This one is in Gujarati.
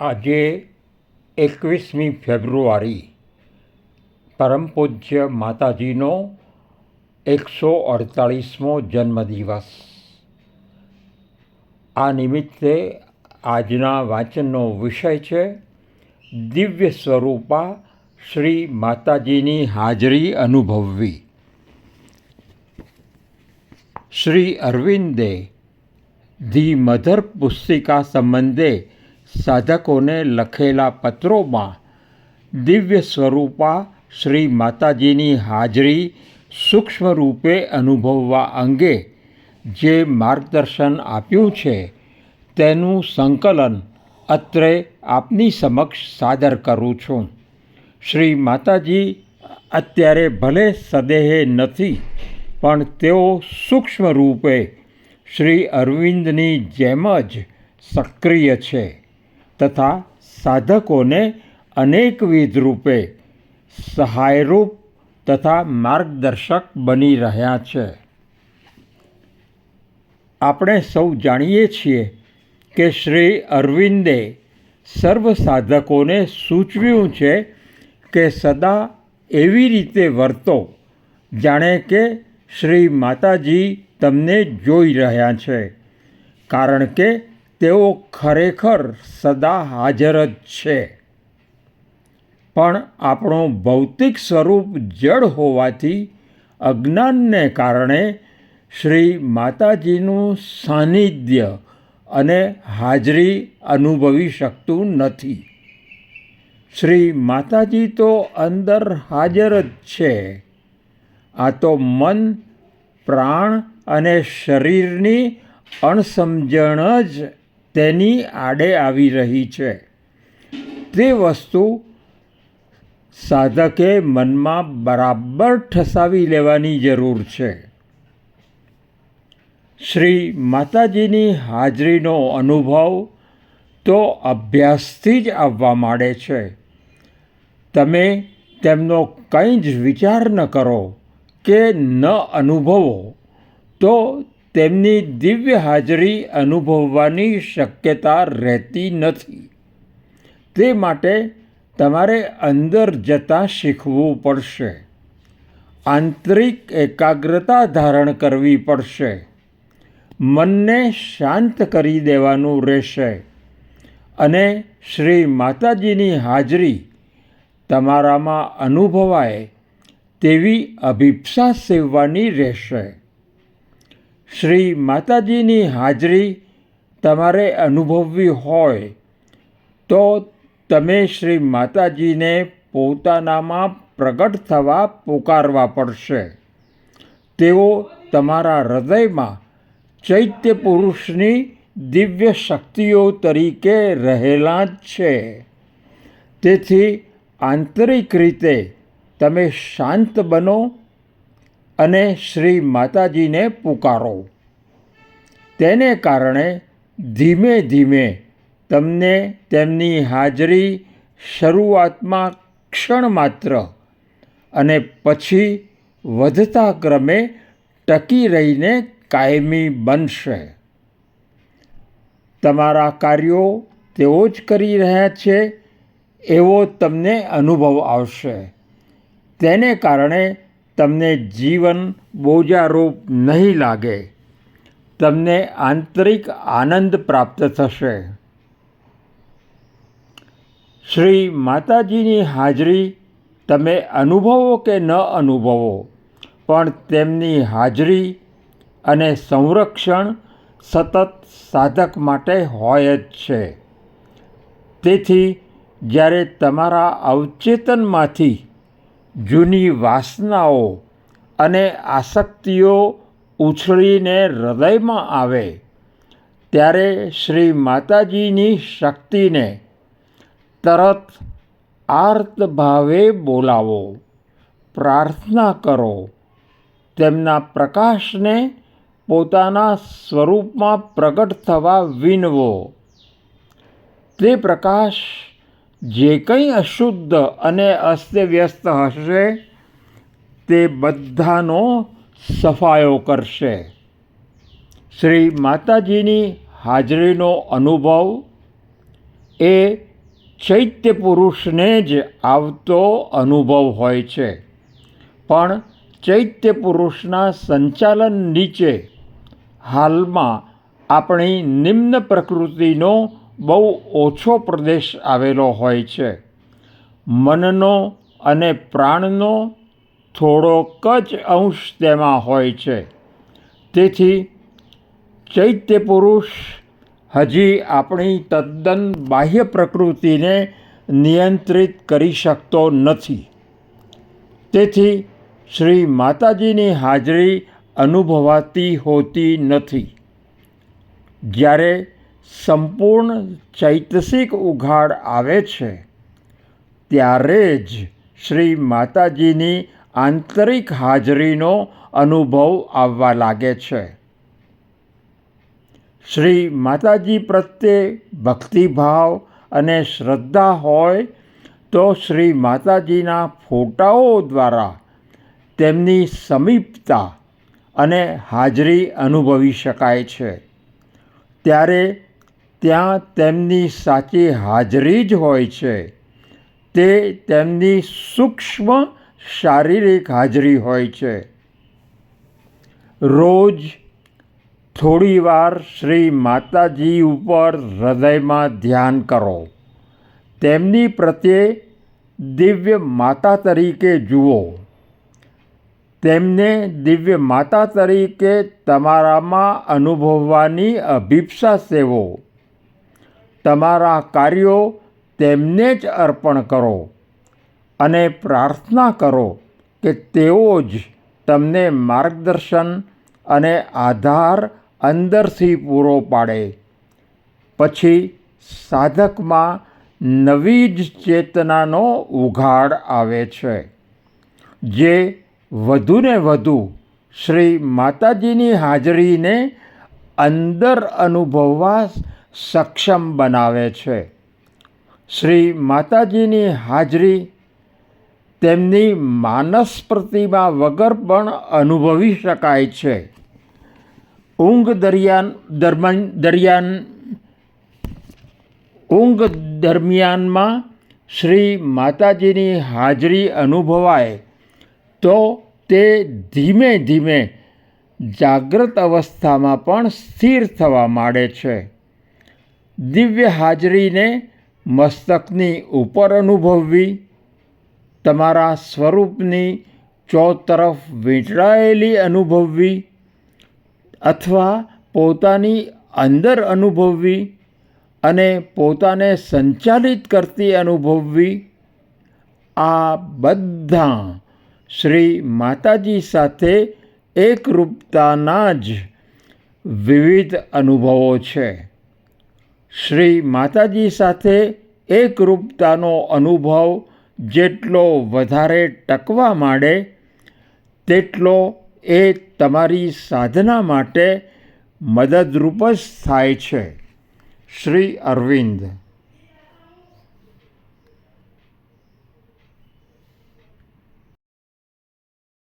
આજે એકવીસમી ફેબ્રુઆરી, પરમ પૂજ્ય માતાજીનો એકસો અડતાળીસમો જન્મદિવસ. આ નિમિત્તે આજના વાંચનનો વિષય છે, દિવ્ય સ્વરૂપા શ્રી માતાજીની હાજરી અનુભવવી. શ્રી અરવિંદે ધી મધર પુસ્તિકા સંબંધે સાધકોને લખેલા પત્રોમાં દિવ્ય સ્વરૂપા શ્રી માતાજીની હાજરી સૂક્ષ્મ રૂપે અનુભવવા અંગે જે માર્ગદર્શન આપ્યું છે, તેનું સંકલન અત્રે આપની સમક્ષ સાદર કરું છું. શ્રી માતાજી અત્યારે ભલે સદેહે નથી, પણ તેઓ સૂક્ષ્મ રૂપે શ્રી અરવિંદની જેમ જ સક્રિય છે. તથા સાધકોને અનેકવિધ રૂપે સહાયરૂપ તથા માર્ગદર્શક બની રહ્યા છે. આપણે સૌ જાણીએ છીએ કે શ્રી અરવિંદે સર્વ સાધકોને સૂચવ્યું છે કે સદા એવી રીતે વર્તો જાણે કે શ્રી માતાજી તમને જોઈ રહ્યા છે. કારણ કે તેઓ ખરેખર સદા હાજર જ છે. પણ આપણું ભૌતિક સ્વરૂપ જડ હોવાથી અજ્ઞાનને કારણે શ્રી માતાજીનું સાનિધ્ય અને હાજરી અનુભવી શકતું નથી. શ્રી માતાજી તો અંદર હાજર જ છે. આ તો મન, પ્રાણ અને શરીરની અણસમજણ જ તેની આડે આવી રહી છે. તે વસ્તુ સાધકે મનમાં બરાબર ઠસાવી લેવાની જરૂર છે. શ્રી માતાજીની હાજરીનો અનુભવ તો અભ્યાસથી જ આવવા માંડે છે. તમે તેમનો કંઈ જ વિચાર ન કરો કે ન અનુભવો તો તેમની દિવ્ય હાજરી અનુભવવાની શક્યતા રહેતી નથી. તે માટે તમારે અંદર જતાં શીખવું પડશે. આંતરિક એકાગ્રતા ધારણ કરવી પડશે. મનને શાંત કરી દેવાનું રહેશે. અને શ્રી માતાજીની હાજરી તમારામાં અનુભવાય તેવી અભિપ્સા સેવવાની રહેશે. શ્રી માતાજીની હાજરી તમારે અનુભવવી હોય, તો તમે શ્રી માતાજીને પોતાનામાં પ્રગટ થવા પોકારવા પડશે. તેઓ તમારા હૃદયમાં ચૈત્ય પુરુષની દિવ્ય શક્તિઓ તરીકે રહેલા જ છે. તેથી આંતરિક રીતે તમે શાંત બનો અને શ્રી માતાજીને પુકારો. તેને કારણે ધીમે ધીમે તમને તેમની હાજરી શરૂઆતમાં ક્ષણ માત્ર અને પછી વધતા ક્રમે ટકી રહીને કાયમી બનશે. તમારા કાર્યો તેઓ જ કરી રહ્યા છે, એવો તમને અનુભવ આવશે. તેને કારણે તમને જીવન બોજારૂપ નહીં લાગે. તમને આંતરિક આનંદ પ્રાપ્ત થશે. શ્રી માતાજીની હાજરી તમે અનુભવો કે ન અનુભવો, પણ તેમની હાજરી અને સંરક્ષણ સતત સાધક માટે હોય જ છે. તેથી, જ્યારે તમારા અવચેતનમાંથી જૂની વાસનાઓ અને આસક્તિઓ ઉછળીને હૃદયમાં આવે, ત્યારે શ્રી માતાજીની શક્તિને તરત આર્ત ભાવે બોલાવો, પ્રાર્થના કરો. તેમના પ્રકાશને પોતાના સ્વરૂપમાં પ્રગટ થવા વિનવો. તે પ્રકાશ જે કંઈ અશુદ્ધ અને અસ્તવ્યસ્ત હશે, તે બધાનો સફાયો કરશે. શ્રી માતાજીની હાજરીનો અનુભવ એ ચૈત્ય પુરુષને જ આવતો અનુભવ હોય છે. પણ ચૈત્ય પુરુષના સંચાલન નીચે હાલમાં આપણી નિમ્ન પ્રકૃતિનો બહુ ઓછો પ્રદેશ આવેલો હોય છે. મનનો અને પ્રાણનો થોડોક જ અંશ તેમાં હોય છે. તેથી ચૈત્ય પુરુષ હજી આપણી તદ્દન બાહ્ય પ્રકૃતિને નિયંત્રિત કરી શકતો નથી. તેથી શ્રી માતાજીની હાજરી અનુભવાતી હોતી નથી. જ્યારે સંપૂર્ણ ચૈતસિક ઉઘાડ આવે છે, ત્યારે જ શ્રી માતાજીની આંતરિક હાજરીનો અનુભવ આવવા લાગે છે. શ્રી માતાજી પ્રત્યે ભક્તિભાવ અને શ્રદ્ધા હોય તો શ્રી માતાજીના ફોટાઓ દ્વારા તેમની સમીપતા અને હાજરી અનુભવી શકાય છે. ત્યારે ત્યાં તેમની સાચી હાજરી જ હોય છે. તે તેમની સૂક્ષ્મ શારીરિક હાજરી હોય છે. રોજ થોડીવાર શ્રી માતાજી ઉપર હૃદયમાં ધ્યાન કરો. તેમની પ્રત્યે દિવ્ય માતા તરીકે જુઓ. તેમને દિવ્ય માતા તરીકે તમારામાં અનુભવવાની અભિપ્સા સેવો. તમારા કાર્યો તેમને જ અર્પણ કરો અને પ્રાર્થના કરો કે તેઓ જ તમને માર્ગદર્શન અને આધાર અંદરથી પૂરો પાડે. પછી સાધકમાં નવી જ ચેતનાનો ઉઘાડ આવે છે, જે વધુને વધુ શ્રી માતાજીની હાજરીને અંદર અનુભવવા સક્ષમ બનાવે છે. શ્રી માતાજીની હાજરી તેમની માનસ પ્રતિમા વગર પણ અનુભવી શકાય છે. ઊંઘ દરિયાન દરમિયાન દરિયાન ઊંઘ દરમિયાનમાં શ્રી માતાજીની હાજરી અનુભવાય તો તે ધીમે ધીમે જાગ્રત અવસ્થામાં પણ સ્થિર થવા માંડે છે. દિવ્ય હાજરીને મસ્તકની ઉપર અનુભવવી, તમારા સ્વરૂપની ચોતરફ વીંટળાયેલી અનુભવવી અથવા પોતાની અંદર અનુભવવી અને પોતાને સંચાલિત કરતી અનુભવવી, આ બધા શ્રી માતાજી સાથે એકરૂપતાના જ વિવિધ અનુભવો છે. શ્રી માતાજી સાથે એકરૂપતાનો અનુભવ જેટલો વધારે ટકવા માંડે, તેટલો એ તમારી સાધના માટે મદદરૂપ જ થાય છે. શ્રી અરવિંદ